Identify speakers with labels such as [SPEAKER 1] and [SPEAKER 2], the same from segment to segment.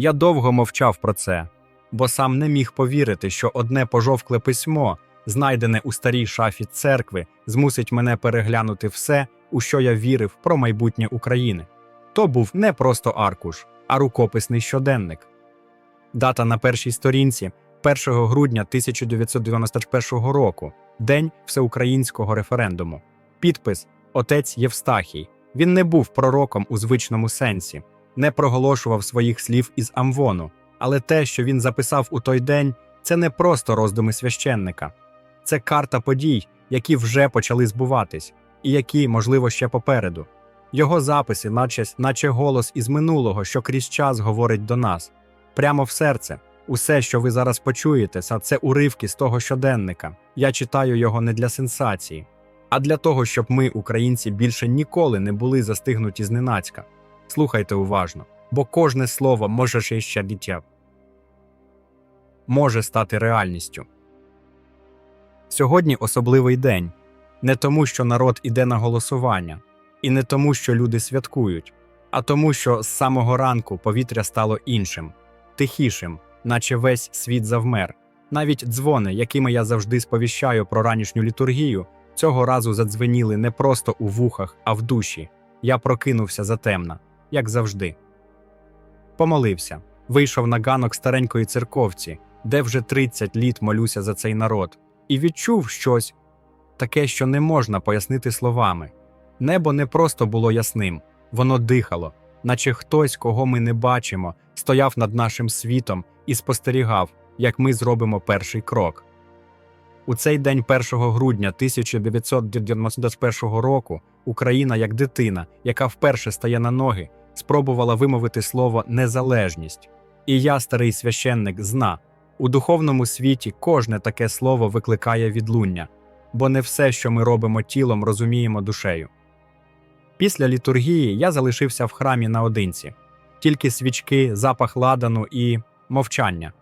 [SPEAKER 1] Я довго мовчав про це, бо сам не міг повірити, що одне пожовкле письмо, знайдене у старій шафі церкви, змусить мене переглянути все, у що я вірив про майбутнє України. То був не просто аркуш, а рукописний щоденник. Дата на першій сторінці 1 грудня 1991 року, день всеукраїнського референдуму. Підпис Отець Євстахій. Він не був пророком у звичному сенсі, не проголошував своїх слів із Амвону, але те, що він записав у той день, це не просто роздуми священника, це карта подій, які вже почали збуватись, і які, можливо, ще попереду. Його записи, наче, наче голос із минулого, що крізь час говорить до нас, прямо в серце. Усе, що ви зараз почуєте, це уривки з того щоденника. Я читаю його не для сенсації, а для того, щоб ми, українці, більше ніколи не були застигнуті зненацька. Слухайте уважно, бо кожне слово може ще дитя може стати реальністю. Сьогодні особливий день не тому, що народ іде на голосування, і не тому, що люди святкують, а тому, що з самого ранку повітря стало іншим, тихішим, наче весь світ завмер. Навіть дзвони, якими я завжди сповіщаю про ранішню літургію, цього разу задзвеніли не просто у вухах, а в душі. Я прокинувся затемна, як завжди. Помолився, вийшов на ганок старенької церковці, де вже 30 літ молюся за цей народ, і відчув щось таке, що не можна пояснити словами. Небо не просто було ясним, воно дихало, наче хтось, кого ми не бачимо, стояв над нашим світом і спостерігав, як ми зробимо перший крок. У цей день 1 грудня 1991 року Україна, як дитина, яка вперше стає на ноги, спробувала вимовити слово незалежність. І я, старий священник, зна у духовному світі кожне таке слово викликає відлуння, бо не все, що ми робимо тілом, розуміємо душею. Після літургії я залишився в храмі наодинці, тільки свічки, запах ладану і мовчання.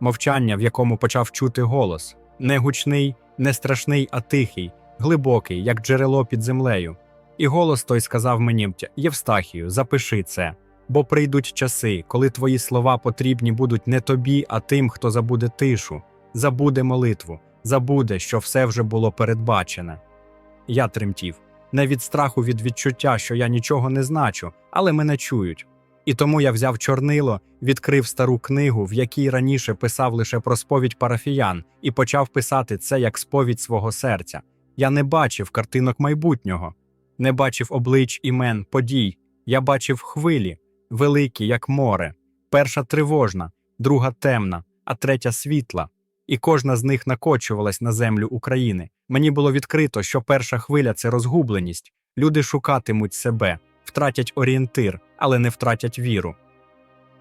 [SPEAKER 1] Мовчання, в якому почав чути голос не гучний, не страшний, а тихий, глибокий, як джерело під землею. І голос той сказав мені Євстахію, запиши це, бо прийдуть часи, коли твої слова потрібні будуть не тобі, а тим, хто забуде тишу, забуде молитву, забуде, що все вже було передбачене. Я тремтів, не від страху від відчуття, що я нічого не значу, але мене чують. І тому я взяв чорнило, відкрив стару книгу, в якій раніше писав лише про сповідь парафіян, і почав писати це як сповідь свого серця. Я не бачив картинок майбутнього, не бачив облич імен, подій. Я бачив хвилі, великі, як море. Перша тривожна, друга темна, а третя світла. І кожна з них накочувалась на землю України. Мені було відкрито, що перша хвиля це розгубленість. Люди шукатимуть себе, втратять орієнтир, але не втратять віру.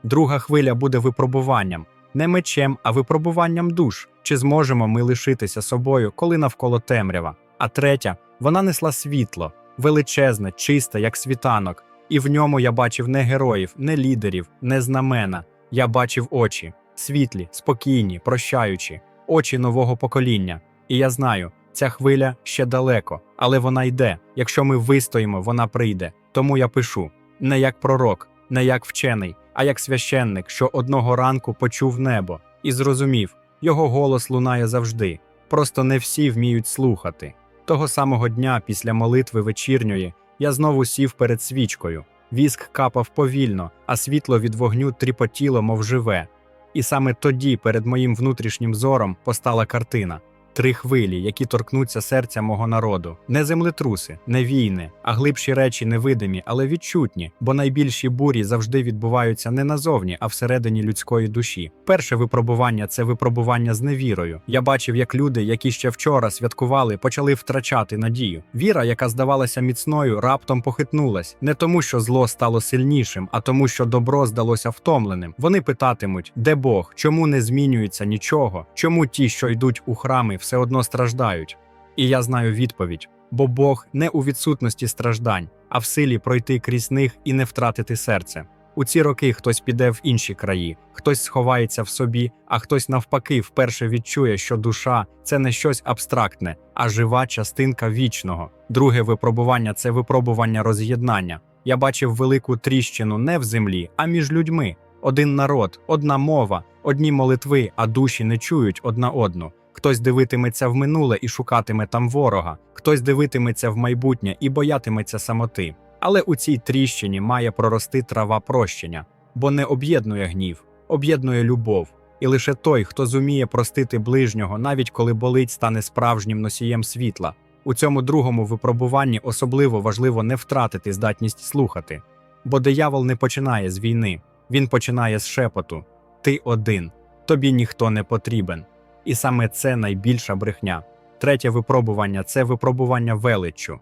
[SPEAKER 1] Друга хвиля буде випробуванням, не мечем, а випробуванням душ. Чи зможемо ми лишитися собою, коли навколо темрява? А третя вона несла світло, величезне, чисте, як світанок, і в ньому я бачив не героїв, не лідерів, не знамена. Я бачив очі, світлі, спокійні, прощаючі, очі нового покоління. І я знаю, ця хвиля ще далеко, але вона йде. Якщо ми вистоїмо, вона прийде. Тому я пишу не як пророк, не як вчений, а як священник, що одного ранку почув небо і зрозумів, його голос лунає завжди. Просто не всі вміють слухати. Того самого дня, після молитви вечірньої, я знову сів перед свічкою. Віск капав повільно, а світло від вогню тріпотіло, мов живе. І саме тоді перед моїм внутрішнім зором постала картина. Три хвилі, які торкнуться серця мого народу, не землетруси, не війни, а глибші речі невидимі, але відчутні, бо найбільші бурі завжди відбуваються не назовні, а всередині людської душі. Перше випробування це випробування з невірою. Я бачив, як люди, які ще вчора святкували, почали втрачати надію. Віра, яка здавалася міцною, раптом похитнулась не тому, що зло стало сильнішим, а тому, що добро здалося втомленим. Вони питатимуть, де Бог, чому не змінюється нічого, чому ті, що йдуть у храми, все одно страждають. І я знаю відповідь: бо Бог не у відсутності страждань, а в силі пройти крізь них і не втратити серце. У ці роки хтось піде в інші краї, хтось сховається в собі, а хтось навпаки вперше відчує, що душа це не щось абстрактне, а жива частинка вічного. Друге випробування це випробування роз'єднання. Я бачив велику тріщину не в землі, а між людьми. один народ, одна мова, одні молитви, а душі не чують одна одну. Хтось дивитиметься в минуле і шукатиме там ворога, хтось дивитиметься в майбутнє і боятиметься самоти. Але у цій тріщині має прорости трава прощення, бо не об'єднує гнів, об'єднує любов. І лише той, хто зуміє простити ближнього, навіть коли болить, стане справжнім носієм світла. У цьому другому випробуванні особливо важливо не втратити здатність слухати, бо диявол не починає з війни, він починає з шепоту: Ти один, тобі ніхто не потрібен. І саме це найбільша брехня. Третє випробування це випробування величчю.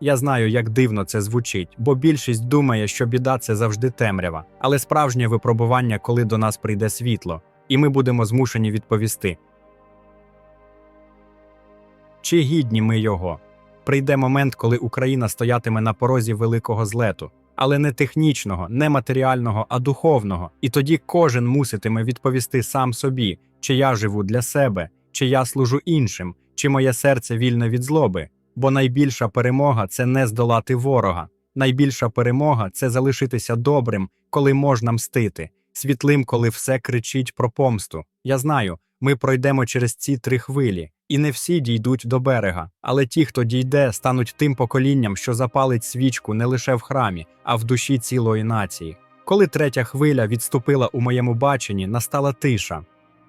[SPEAKER 1] Я знаю, як дивно це звучить, бо більшість думає, що біда це завжди темрява, але справжнє випробування, коли до нас прийде світло, і ми будемо змушені відповісти. Чи гідні ми його? Прийде момент, коли Україна стоятиме на порозі великого злету, але не технічного, не матеріального, а духовного. І тоді кожен муситиме відповісти сам собі, чи я живу для себе, чи я служу іншим, чи моє серце вільне від злоби. Бо найбільша перемога це не здолати ворога. Найбільша перемога це залишитися добрим, коли можна мстити, світлим, коли все кричить про помсту. Я знаю, ми пройдемо через ці три хвилі, і не всі дійдуть до берега, але ті, хто дійде, стануть тим поколінням, що запалить свічку не лише в храмі, а в душі цілої нації. Коли третя хвиля відступила у моєму баченні, настала тиша.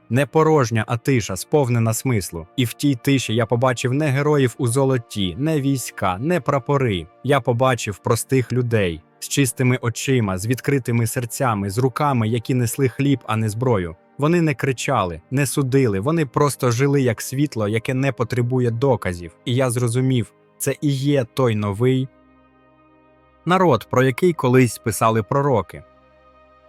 [SPEAKER 1] Не порожня, а тиша, сповнена смислу. І в тій тиші я побачив не героїв у золоті, не війська, не прапори. Я побачив простих людей з чистими очима, з відкритими серцями, з руками, які несли хліб, а не зброю. Вони не кричали, не судили, вони просто жили як світло, яке не потребує доказів. І я зрозумів, це і є той новий народ, про який колись писали пророки.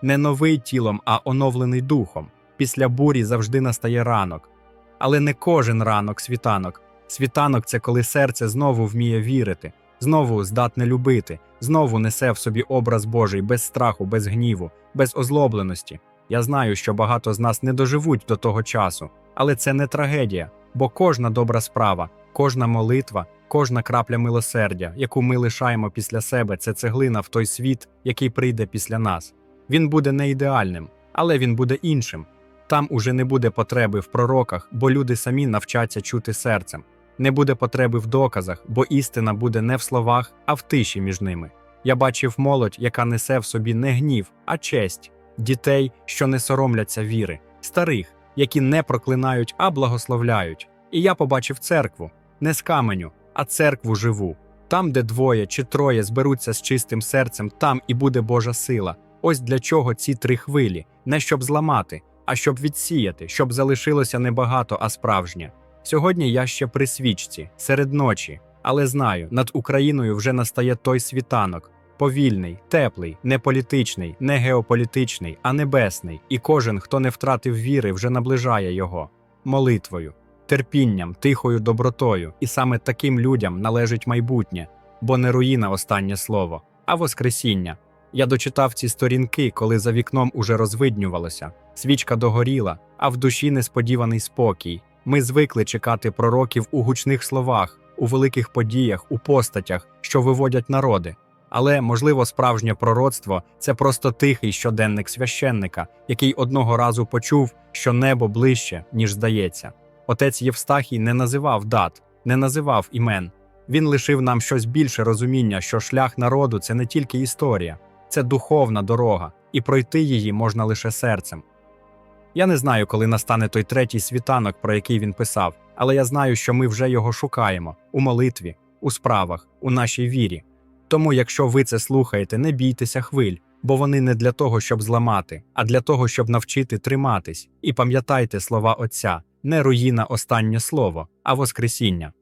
[SPEAKER 1] Не новий тілом, а оновлений духом. Після бурі завжди настає ранок. Але не кожен ранок світанок. Світанок це коли серце знову вміє вірити, знову здатне любити, знову несе в собі образ Божий без страху, без гніву, без озлобленості. Я знаю, що багато з нас не доживуть до того часу, але це не трагедія, бо кожна добра справа, кожна молитва, кожна крапля милосердя, яку ми лишаємо після себе, це цеглина в той світ, який прийде після нас. Він буде не ідеальним, але він буде іншим. Там уже не буде потреби в пророках, бо люди самі навчаться чути серцем. Не буде потреби в доказах, бо істина буде не в словах, а в тиші між ними. Я бачив молодь, яка несе в собі не гнів, а честь, дітей, що не соромляться віри, старих, які не проклинають, а благословляють. І я побачив церкву не з каменю, а церкву живу. Там, де двоє чи троє зберуться з чистим серцем, там і буде Божа сила. Ось для чого ці три хвилі, не щоб зламати, а щоб відсіяти, щоб залишилося не багато, а справжнє. Сьогодні я ще при свічці, серед ночі, але знаю, над Україною вже настає той світанок. Повільний, теплий, не політичний, не геополітичний, а небесний, і кожен, хто не втратив віри, вже наближає його молитвою, терпінням, тихою добротою, і саме таким людям належить майбутнє, бо не руїна останнє слово, а воскресіння. Я дочитав ці сторінки, коли за вікном уже розвиднювалося. Свічка догоріла, а в душі несподіваний спокій. Ми звикли чекати пророків у гучних словах, у великих подіях, у постатях, що виводять народи. Але, можливо, справжнє пророцтво це просто тихий щоденник священника, який одного разу почув, що небо ближче, ніж здається. Отець Євстахій не називав дат, не називав імен. Він лишив нам щось більше розуміння, що шлях народу це не тільки історія, це духовна дорога, і пройти її можна лише серцем. Я не знаю, коли настане той третій світанок, про який він писав, але я знаю, що ми вже його шукаємо у молитві, у справах, у нашій вірі. Тому, якщо ви це слухаєте, не бійтеся хвиль, бо вони не для того, щоб зламати, а для того, щоб навчити триматись. І пам'ятайте слова Отця: не руїна останнє слово, а Воскресіння.